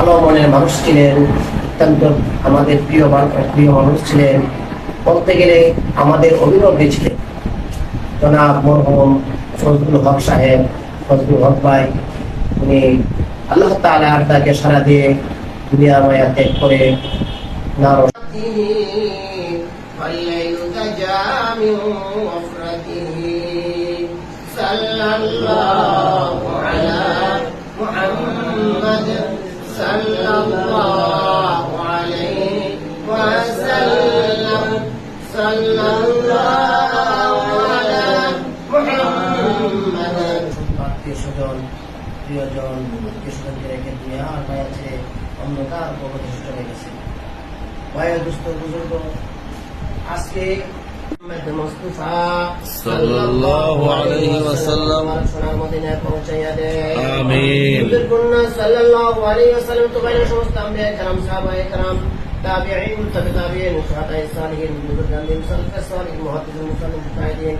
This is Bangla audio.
ভালো মনের মানুষ ছিলেন অত্যন্ত আমাদের প্রিয় মান- প্রিয় মানুষ ছিলেন বলতে গেলে আমাদের অভিভাবক ছিলেন জনাব মরহম ফজলুল হক সাহেব ফজলুল হক ভাই উনি আল্লাহ তালার তাকে সারা দিয়ে দুনিয়া মায়া ত্যাগ করে নারো والليل تجا من غفرته صلى الله على محمد صلى الله عليه وسلم صلى الله على محمد আত্মীয় স্বজন প্রিয়জন আত্মীয় স্বজনকে রেখে দুনিয়া আর ভাই আছে অন্ধকার প্রবতিষ্ঠ হয়ে গেছে ভাইয়ের দুস্থ বুজুর্গ আজকে মোহাম্মদ মুস্তাফা সাল্লাল্লাহু আলাইহি ওয়াসাল্লাম সোনার মদিনায় পৌঁছাইয়া দেয় আমিন। হুজুর কন্যা সাল্লাল্লাহু আলাইহি ওয়াসাল্লাম তো বাইরে সমস্ত আম্বিয়া کرام সাহাবায়ে کرام তাবিঈন তাবে তাবিঈন সুহাদায়ে সালিহিন বুজুর্গান দিন সালফে সালিহ মুহাদ্দিসিন মুসলিম মুজাহিদিন